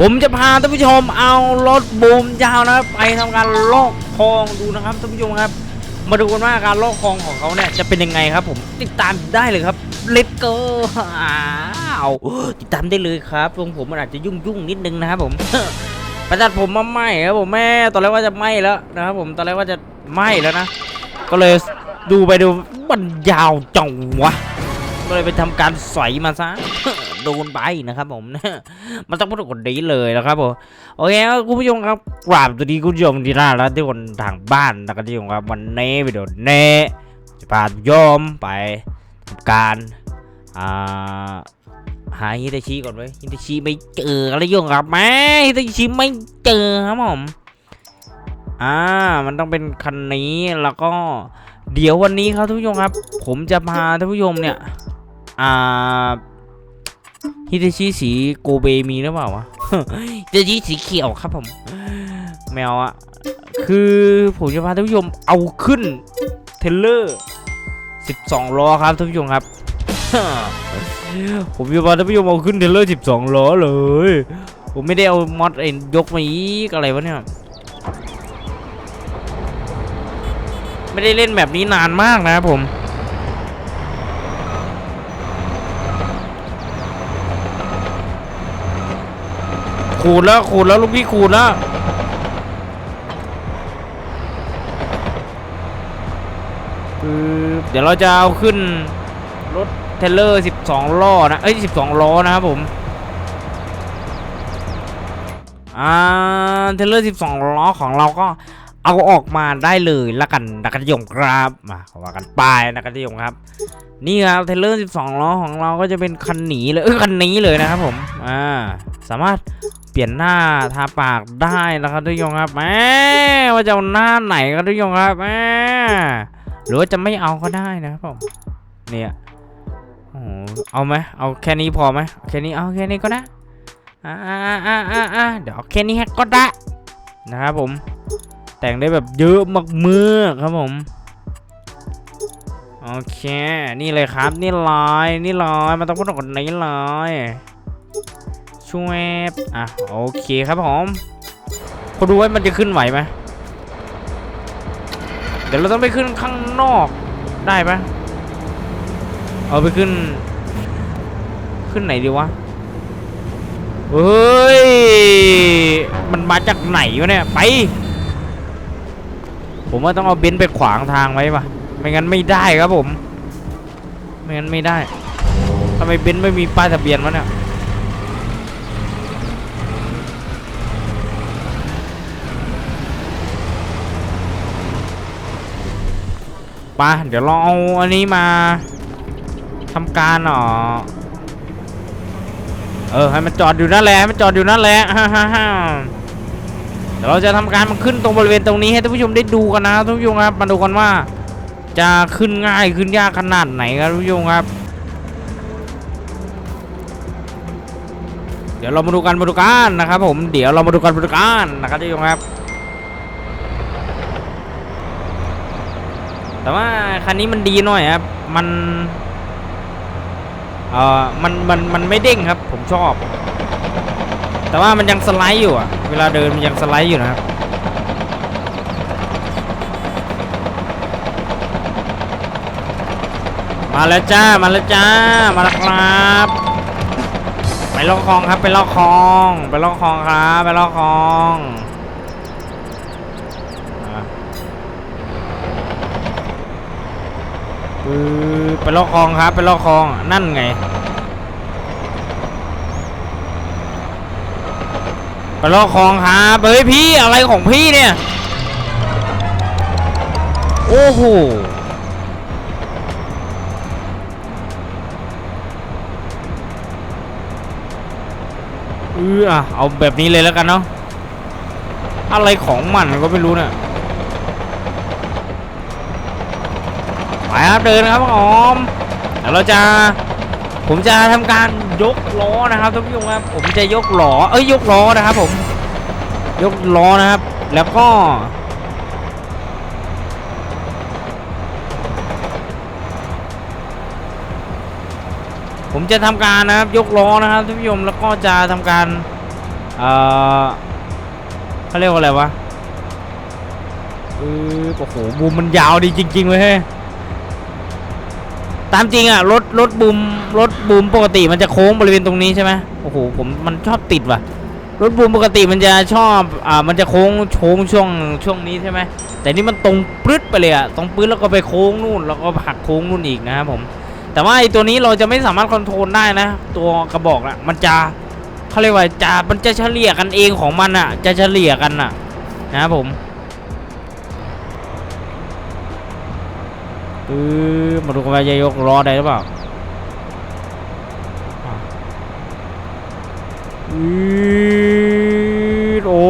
ผมจะพาท่านผู้ชมเอารถบูมยาวนะครับไปทำการลอกคลองดูนะครับท่านผู้ชมครับ มาดูกันว่าการลอกคลองของเขาเนี่ยจะเป็นยังไงครับ ผมติดตามได้เลยครับเลตโกอ้าวติดตามได้เลยครับตรงผมมันอาจจะยุ่งยุ่งนิดนึงนะครับผมประจัดผมมาไหมครับผมแม่ตอนแรกว่าจะไหมแล้วนะครับผมตอนแรกว่าจะไหมแล้วนะก็เลยดูไปดูมันยาวจังวะก็เลยไปทำการสอยมาซะ โดนไปนะครับผมมันต้องพูดกดนี้เลยนะครับผมโอเคครับคุณผู้ชมครับกราบสวัสดีคุณผู้ชมที่น่ารักที่คนทางบ้านนะครับที่ผมครับวันนี้วิดีโอนี้จะพาคุณผู้ชมไปทำการอ่าหาฮิตาชิก่อนไว้ฮิตาชิไม่เจออะไรยุ่งครับแม่ฮิตาชิไม่เจอครับผมอ่ามันต้องเป็นคันนี้แล้วก็เดี๋ยววันนี้ครับท่านผู้ชมครับ ผมจะพาท่านผู้ชมเนี่ยอ่า ฮิตาชิสีโกเบมีหรือเปล่าวะฮิตาชิสีเขียวครับผม แมวอะคือผมจะพาท่านผู้ชมเอาขึ้น เทเลอร์ 12 ล้อครับท่านผู้ชมครับ ผมจะพาท่านผู้ชมเอาขึ้นเทเลอร์ 12 ล้อเลย ผมไม่ได้เอามอดเอ็นยกมาอีกอะไรวะเนี่ย ไม่ได้เล่นแบบนี้นานมากนะครับผม ขูดแล้วขูดแล้วลูกพี่ขูดแล้วเดี๋ยวเราจะเอาขึ้นรถเทเลอร์ 12 ล้อนะ เอ้ย 12 ล้อนะครับผม อ่า เทเลอร์ 12 ล้อของเราก็เอาออกมาได้เลยละกันนักนิยมครับมาว่ากันไปนักนิยมครับ นี่ครับเทเลอร์ 12 ล้อของเราก็จะเป็นคันหนีเลยเออคันนี้เลยนะครับผม อ่า สามารถ ปลี่ยนหน้าทาปากได้นะครับทุกคนครับแหมว่าจะเอาหน้าไหนก็ทุกคนครับแหมหรือว่าจะไม่เอาก็ได้นะครับผมเนี่ยโอ้เอาไหมเอาแค่นี้พอไหมแค่นี้เอาแค่นี้ก็ได้อ่าอ่าอ่าอ่าเดี๋ยวเอาแค่นี้ก็ได้นะครับผม แต่งได้แบบเยอะมากมือครับผมโอเค นี่เลยครับ นี่ลอย นี่ลอย มันต้องพูดกดนี้ลอย ช่วยอะโอเคครับผมพอดูว่ามันจะขึ้นไหวไหมเดี๋ยวเราต้องไปขึ้นข้างนอกได้ปะเอาไปขึ้น ขึ้นไหนดีวะเฮ้ย มันมาจากไหนวะเนี่ย ไป ผมว่าต้องเอาเบนซ์ไปขวางทางไว้ปะไม่งั้นไม่ได้ครับผม ไม่งั้นไม่ได้ทำไมเบนซ์ไม่มีป้ายทะเบียนวะเนี่ย ปะเดี๋ยวเราเอาอันนี้มาทำการหรอเออให้มันจอดอยู่นั่นแหละให้มันจอดอยู่นั่นแหละฮ่าฮ่าฮ่าเดี๋ยวเราจะทำการมันขึ้นตรงบริเวณตรงนี้ให้ท่านผู้ชมได้ดูกันนะท่านผู้ชมครับมาดูกันว่า จะขึ้นง่ายขึ้นยากขนาดไหนครับท่านผู้ชมครับ เดี๋ยวเรามาดูกันมาดูกันนะครับผมเดี๋ยวเรามาดูกันมาดูกันนะครับท่านผู้ชมครับ แต่ว่าคันนี้มันดีหน่อยครับ มันเอ่อมันมันมันไม่เด้งครับ ผมชอบ แต่ว่ามันยังสไลด์อยู่อะเวลาเดินมันยังสไลด์อยู่นะครับมาแล้วจ้า มาแล้วจ้า มาแล้วครับ ไปลอกคลองครับ ไปลอกคลอง ไปลอกคลองครับ ไปลอกคลองอะ คือไปลอกคลองครับ ไปลอกคลองนั่นไง ไปลอกคลองครับเฮ้ยพี่อะไรของพี่เนี่ย โอ้โหเออเอาแบบนี้เลยแล้วกันเนาะอะไรของมันก็ไม่รู้เนี่ย ไปครับเดินครับผมเดี๋ยวเราจะผมจะทำการยกล้อนะครับท่านผู้ชมครับ ผมจะยกล้อเอ้ยยกล้อนะครับ ผม ยกล้อนะครับ แล้วก็ ผมจะทำการนะครับยกล้อนะครับท่านผู้ชมแล้วก็จะทำการเอ่อเขาเรียกว่าอะไรวะเออโอ้โหบูมมันยาวดีจริงๆเลยเฮ้ย ตามจริงอะรถรถบูมรถบูมปกติมันจะโค้งบริเวณตรงนี้ใช่ไหมโอ้โหผมมันชอบติดว่ะ รถบูมปกติมันจะชอบอ่ามันจะโค้งโค้งช่วงช่วงนี้ใช่ไหมแต่นี่มันตรงปลึดไปเลยอะตรงปลึดแล้วก็ไปโค้งนู่นแล้วก็หักโค้งนู่นอีกนะครับผม แต่ว่าไอ้ตัวนี้เราจะไม่สามารถคอนโทรลได้นะ ตัวกระบอกอะมันจะเขาเรียกว่าจะมันจะเฉลี่ยกันเองของมันอะจะเฉลี่ยกันอะนะครับผม เออมาดูกันว่าจะยกล้อได้หรือเปล่าอือโอ้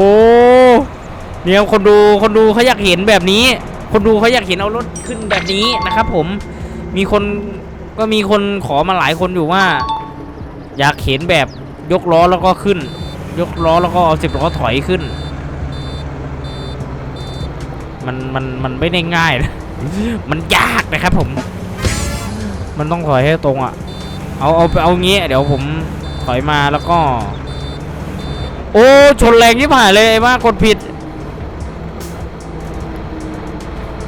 เนี่ยคนดูคนดูเขาอยากเห็นแบบนี้ คนดูเขาอยากเห็นเอารถขึ้นแบบนี้นะครับผมมีคนก็มีคนขอมาหลายคนอยู่ว่า อยากเห็นแบบยกล้อแล้วก็ขึ้น ยกล้อแล้วก็เอาสิบล้อถอยขึ้น มันมันมันไม่ได้ง่ายนะ มันยากนะครับผม มันต้องถอยให้ตรงอะ เอาเอาเอางี้เดี๋ยวผมถอยมาแล้วก็ โอ้ชนแรงที่ผ่านเลยไอ้บ้ากดผิด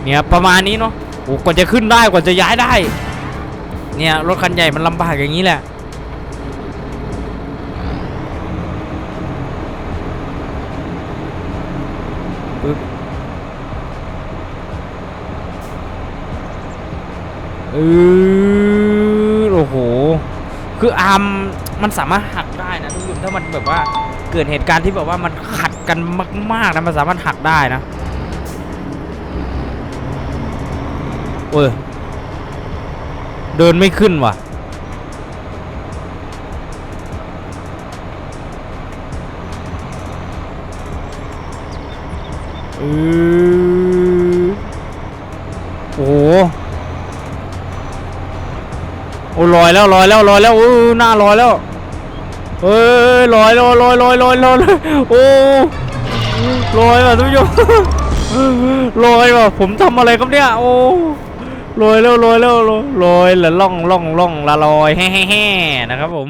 เนี่ยประมาณนี้เนาะโอ้กว่าจะขึ้นได้กว่าจะย้ายได้ เนี่ยรถคันใหญ่มันลำบากอย่างนี้แหละ เออโอ้โห คืออาร์มมันสามารถหักได้นะทุกคนถ้ามันแบบว่าเกิดเหตุการณ์ที่แบบว่ามันขัดกันมากๆนะมันสามารถหักได้นะเว้ยเดินไม่ขึ้นว่ะเออโอ้โห อ้ลอยแล้วลอยแล้วลอยแล้วโอ้หน้าลอยแล้วเอ้ยลอยลอยลอยลอยลอยลอยโอ้ลอยว่ะทุกผู้ชมลอยว่ะผมทำอะไรครับเนี่ยโอ้ลอยแล้วลอยแล้วลอยลอยละล่องล่องล่องละลอยแฮ่แฮ่แฮ่นะครับผม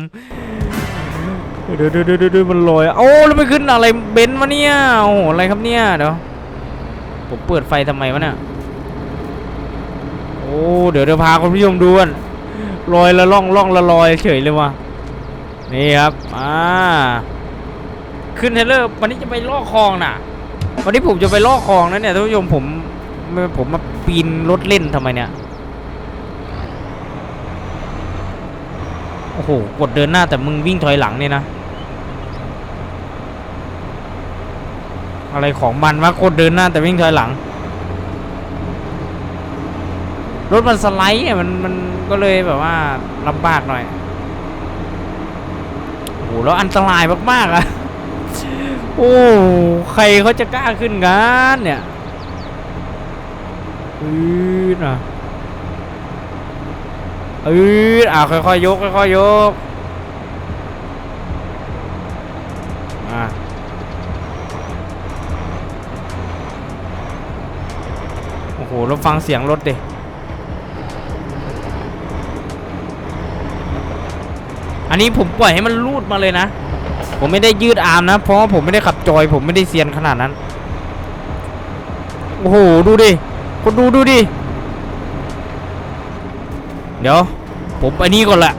เดี๋ยวเดี๋ยวเดี๋ยวเดี๋ยวมันลอยโอ้แล้วไปขึ้นอะไรเบนซ์วะเนี่ยโอ้โหอะไรครับเนี่ยเดี๋ยวผมเปิดไฟทำไมวะเนี่ยโอ้เดี๋ยวเดี๋ยวพาคุณผู้ชมดูกัน ลอยละล่องล่องละลอยเฉยเลยว่ะนี่ครับอ่าขึ้นเทรลเลอร์วันนี้จะไปลอกคลองน่ะ วันนี้ผมจะไปลอกคลองนะเนี่ยท่านผู้ชมผมผมมาปีนรถเล่นทำไมเนี่ยโอ้โหกดเดินหน้าแต่มึงวิ่งถอยหลังเนี่ยนะอะไรของมันวะกดเดินหน้าแต่วิ่งถอยหลัง รถมันสไลด์อะมันมันก็เลยแบบว่าลำบากหน่อยโอ้โหแล้วอันตรายมากๆอะโอ้ใครเขาจะกล้าขึ้นกันเนี่ยอืดอะอืดอะค่อยๆยกค่อยๆยกอะโอ้โหเราฟังเสียงรถดิ อันนี้ผมปล่อยให้มันลูดมาเลยนะ ผมไม่ได้ยืดอาร์มนะ เพราะว่าผมไม่ได้ขับจอย ผมไม่ได้เซียนขนาดนั้น โอ้โห ดูดิคนดูดูดิ เดี๋ยว ผมไปนี่ก่อนแหละ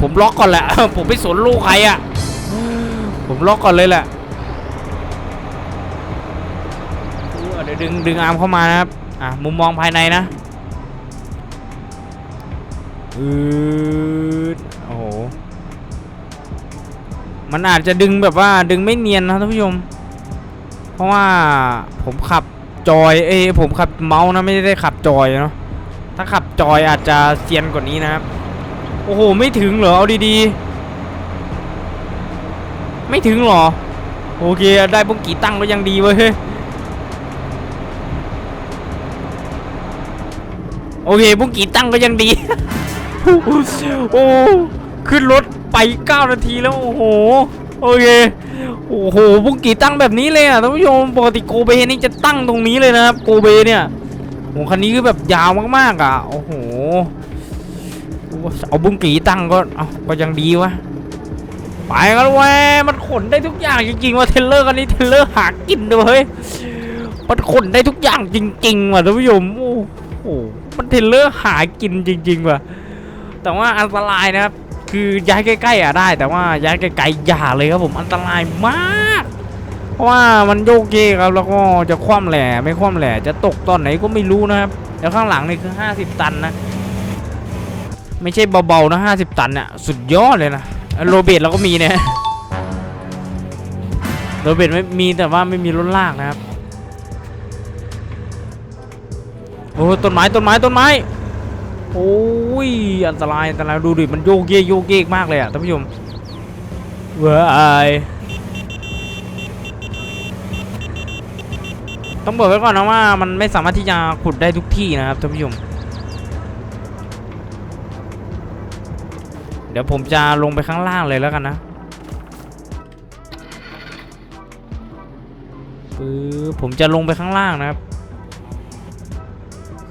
ผมล็อกก่อนแหละ ผมไม่สนลูกใครอะ่ะ ผมล็อกก่อนเลยแหละเดี๋ยวดึงดึงอาร์มเข้ามานะครับ อะ มุมมองภายในนะ อืดโอ้โห มันอาจจะดึงแบบว่าดึงไม่เนียนนะท่านผู้ชม เพราะว่าผมขับจอย เอ้ผมขับเมาส์นะไม่ได้ขับจอยเนาะ ถ้าขับจอยอาจจะเซียนกว่านี้นะครับ โอ้โห ไม่ถึงเหรอ เอาดีๆ ไม่ถึงเหรอ โอเค ได้บุ้งกี่ตั้งแล้วยังดีเว้ยเฮ้ยโอเคบุ้งกี่ตั้งก็ยังดี โอ้ขึ้นรถไป 9 นาทีแล้ว โอ้โห โอเค โอ้โหบุ้งกี่ตั้งแบบนี้เลยอะท่านผู้ชมปกติโกเบนี่จะตั้งตรงนี้เลยนะครับ โกเบเนี่ยโอ้คันนี้คือแบบยาวมากๆอะ โอ้โห เอาบุ้งกี่ตั้งก็เอาก็ยังดีวะ ไปกันเว้ยมันขนได้ทุกอย่างจริงๆว่ะเทรลเลอร์คันนี้เทรลเลอร์หากินด้วยเฮ้ย มันขนได้ทุกอย่างจริงๆว่ะท่านผู้ชม โอ้โห มันเทรลเลอร์หากินจริงๆว่ะ แต่ว่าอันตรายนะครับ คือย้ายใกล้ๆอะได้ แต่ว่าย้ายไกลๆอย่าเลยครับผมอันตรายมาก เพราะว่ามันโยกเยกครับแล้วก็จะคว่ำแหล่ไม่คว่ำแหล่จะตกตอนไหนก็ไม่รู้นะครับแล้วข้างหลังนี่คือ 50 ตันนะไม่ใช่เบาๆนะ 50 ตันเนี่ยสุดยอดเลยนะโรเบิร์ตเราก็มีเนี่ยโรเบิร์ตไม่มีแต่ว่าไม่มีรถลากนะครับโอ้ต้นไม้ต้นไม้ต้นไม้ โอ้ยอันตรายอันตรายดูดิมันโยกเยกโยกเยกมากเลยอะท่านผู้ชมเว้ยต้องบอกไว้ก่อนนะว่ามันไม่สามารถที่จะขุดได้ทุกที่นะครับท่านผู้ชมเดี๋ยวผมจะลงไปข้างล่างเลยแล้วกันนะปึ๊ผมจะลงไปข้างล่างนะครับ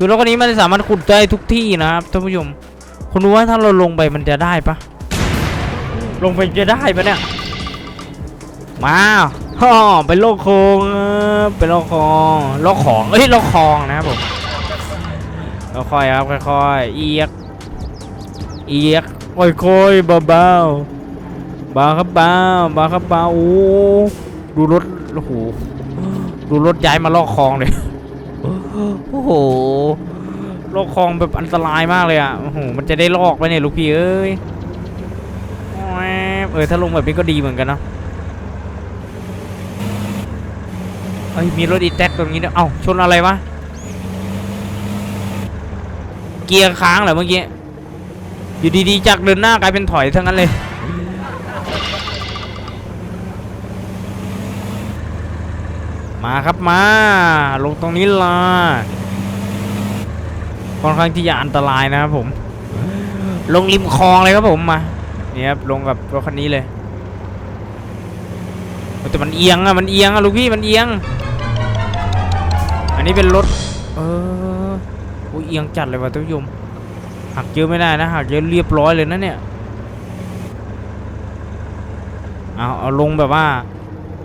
คือรถคันนี้มันสามารถขุดได้ทุกที่นะครับท่านผู้ชมคุณรู้ว่าถ้าเราลงไปมันจะได้ปะลงไปจะได้ปะเนี่ยมาฮ่อไปโลกโคงเออไปโลกคองโลกของเอ้ยโลกคลองนะครับผมค่อยๆครับค่อยๆเอียกเอียกค่อยๆเบาๆเบาครับเบาเบาครับเบาโอ้ดูรถโอ้โหดูรถย้ายมาลอกคลองเลย โอ้โหลอกคลองแบบอันตรายมากเลยอะโอ้โหมันจะได้ลอกไปเนี่ยลูกพี่เอ้ยเออถ้าลงแบบนี้ก็ดีเหมือนกันเนะเอ้ยมีรถอีแท็กตรงนี้ด้วยเอ้าชนอะไรวะเกียร์ค้างเหรอเมื่อกี้อยู่ดีๆจากเดินหน้ากลายเป็นถอยทั้งนั้นเลย มาครับมา ลงตรงนี้ละค่อนข้างที่จะอันตรายนะครับผม ลงริมคลองเลยครับผมมาเนี่ยครับลงกับรถคันนี้เลยแต่มันเอียงอะมันเอียงอะลูกพี่มันเอียง อันนี้เป็นรถเออโอ้ยเอียงจัดเลยว่ะท่านผู้ชมหักเยอะไม่ได้นะหักเยอะเรียบร้อยเลยนะเนี่ยเอาเอาลงแบบว่า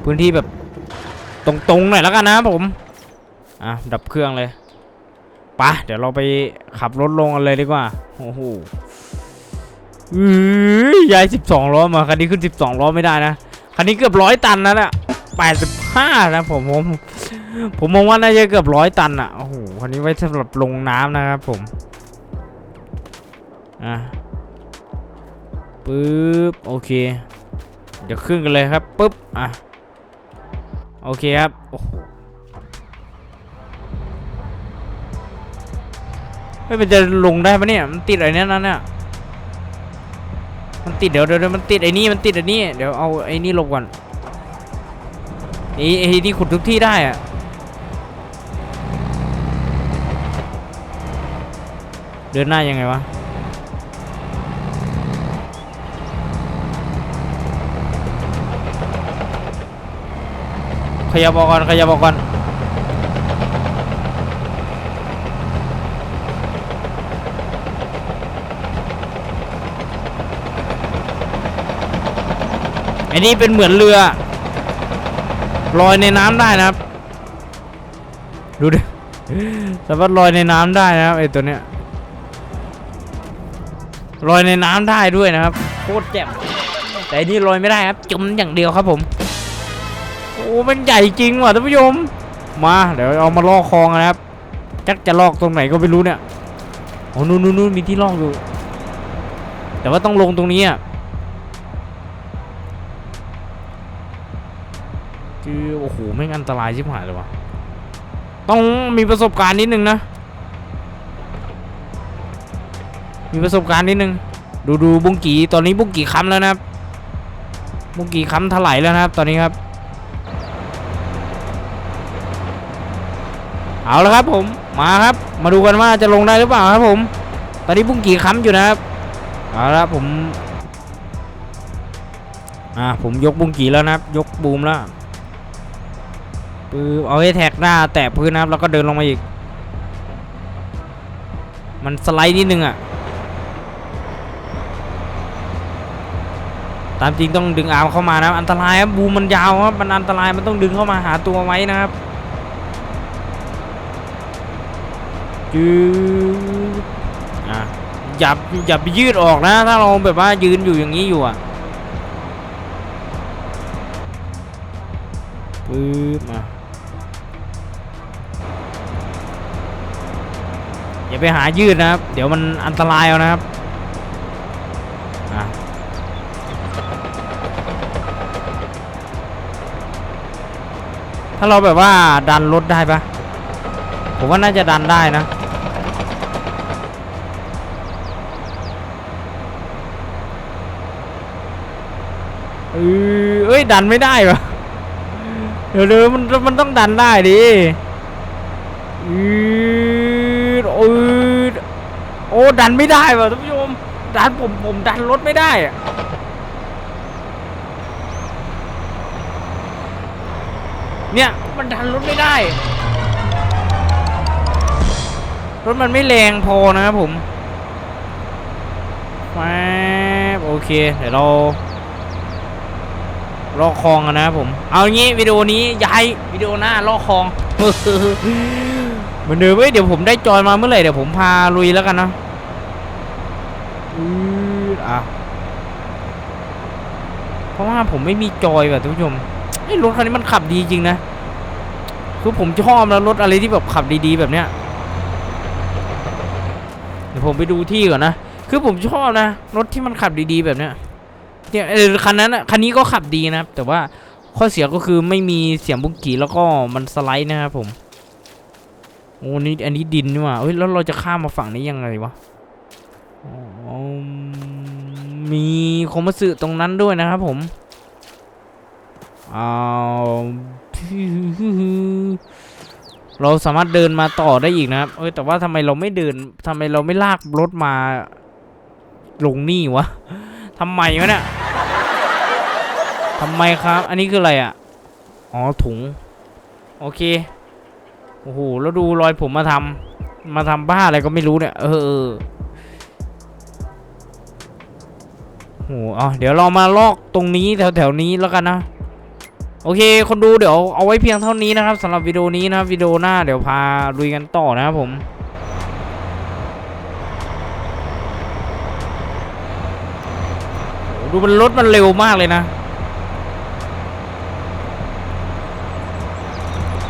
พื้นที่แบบ ตรงๆหน่อยแล้วกันนะผม อะ ดับเครื่องเลยปะเดี๋ยวเราไปขับรถลงกันเลยดีกว่า โอ้โหอื้อยาย12ล้อมา คันนี้ขึ้น12ล้อไม่ได้นะ คันนี้เกือบร้อยตันนะเนี่ย85นะผมผม ผมมองว่าน่าจะเกือบร้อยตันอะ โอ้โห คันนี้ไว้สำหรับลงน้ำนะครับผม อะปึ๊บ โอเค เดี๋ยวขึ้นกันเลยครับปึ๊บ อะ โอเคครับ โอ้โหไม่เป็นจะลงได้ปะเนี่ย มันติดอะไรเนี่ยนั่นเนี่ยมันติดเดี๋ยวเดี๋ยวมันติดไอ้นี่มันติดไอ้นี่เดี๋ยวเอาไอ้นี่ลงก่อนไอ้ไอ้นี่ขุดทุกที่ได้อะเดินหน้ายังไงวะ ขยับออกก่อนขยับออกก่อนไอ้นี่เป็นเหมือนเรือลอยในน้ำได้นะครับ ดูดิสามารถลอยในน้ำได้นะครับไอ้ตัวเนี้ยลอยในน้ำได้ด้วยนะครับโคตรแจ่มแต่อันนี่ลอยไม่ได้ครับจมอย่างเดียวครับผม อ้มันใหญ่จริงว่ะท่านผู้ชมมาเดี๋ยวเอามาลอกคลองนะครับจักจะลอกตรงไหนก็ไม่รู้เนี่ยโอ้นู่นนู่นมีที่ลอกอยู่แต่ว่าต้องลงตรงนี้อะคือโอ้โหแม่งอันตรายชิบหายเลยว่ะต้องมีประสบการณ์นิดนึงนะ มีประสบการณ์นิดนึง ดูดูบุ้งกีตอนนี้บุ้งกีค้ำแล้วนะครับบุ้งกีค้ำถลายแล้วนะครับ ตอนนี้ครับ เอาละครับผมมาครับมาดูกันว่าจะลงได้หรือเปล่าครับผม ตอนนี้บุ้งกี่ค้ำอยู่นะครับเอาละผมอ่าผมยกบุ้งกี่แล้วนะครับ ยกบูมแล้วปือเอาให้แท็กหน้า แตะพื้นนะครับแล้วก็เดินลงมาอีก มันสไลด์นิดนึงอะตตามจริงต้องดึงอาร์มเข้ามานะอันตรายครับบูมมันยาวครับมันอันตรายมันต้องดึงเข้ามาหาตัวไว้นะครับ ยืดอะอย่าอย่าไปยืดออกนะ ถ้าเราแบบว่ายืนอยู่อย่างนี้อยู่อะปึ๊บมาอย่าไปหายืดนะครับ เดี๋ยวมันอันตรายเอานะครับอะถ้าเราแบบว่าดันรถได้ปะผมว่าน่าจะดันได้นะ เออเอ้ย ดันไม่ได้ปะเดี๋ยวเดี๋ยวมันมันต้องดันได้ดิอืดโอ้ยโอ้ดันไม่ได้ว่ะท่านผู้ชมดันผมผมดันรถไม่ได้อะเนี่ยมันดันรถไม่ได้ รถมันไม่แรงพอนะครับผมแป๊บโอเค เดี๋ยวเรา ลอกคลองกันะผม เอางี้วิดีโอนี้ย้ายวิดีโอหน้าลอกคลองเหมือนเดิมเว้ยเดี๋ยวผมได้จอยมาเมื่อไหร่เดี๋ยวผมพาลุยแล้วกันนะอืออะเพราะว่าผมไม่มีจอยแบบท่านผู้ชมไอ้รถคันนี้มันขับดีจริงนะคือผมชอบนะรถอะไรที่แบบขับดีๆแบบเนี้ยเดี๋ยวผมไปดูที่ก่อนนะคือผมชอบนะรถที่มันขับดีๆแบบเนี้ย เนี่ยเออคันนั้นอะคันนี้ก็ขับดีนะครับ แต่ว่าข้อเสียก็คือไม่มีเสียงบุกกีแล้วก็มันสไลด์นะครับผมโอ้นี่อันนี้ดินนี่ว่าเฮ้ยแล้วเราจะข้ามมาฝั่งนี้ยังไงวะมีโคมัตสึตรงนั้นด้วยนะครับผมเอาเราสามารถเดินมาต่อได้อีกนะครับ เอ้ยแต่ว่าทำไมเราไม่เดินทำไมเราไม่ลากรถมาลงนี่วะทำไมวะเนี่ย ทำไมครับ อันนี้คืออะไรอะ อ๋อถุง โอเค โอ้โห แล้วดูรอยผมมาทำมาทำบ้าอะไรก็ไม่รู้เนี่ย เออโอ้โหเอเดี๋ยวเรามาลอกตรงนี้แถวๆนี้แล้วกันนะ โอเค คนดูเดี๋ยวเอาไว้เพียงเท่านี้นะครับสำหรับวิดีโอนี้นะวิดีโอหน้าเดี๋ยวพาลุยกันต่อนะครับผมดูมันรถมันเร็วมากเลยนะ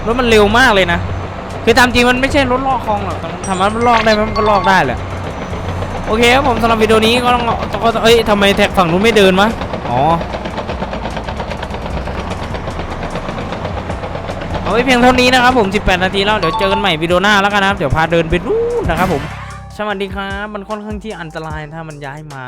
รถมันเร็วมากเลยนะ คือตามจริงมันไม่ใช่รถลอกคลองหรอกแต่ทำมันลอกได้มันก็ลอกได้แหละ โอเคครับผมสำหรับวิดีโอนี้ก็ต้องก็เอ้ยทำไมแท็กฝั่งนู้นไม่เดินมะอ๋อเอาไว้เพียงเท่านี้นะครับผม 18 นาทีแล้วเดี๋ยวเจอกันใหม่วิดีโอหน้าแล้วกันนะครับ เดี๋ยวพาเดินไปนู่นนะครับผมสวัสดีครับ มันค่อนข้างที่อันตรายถ้ามันย้ายมา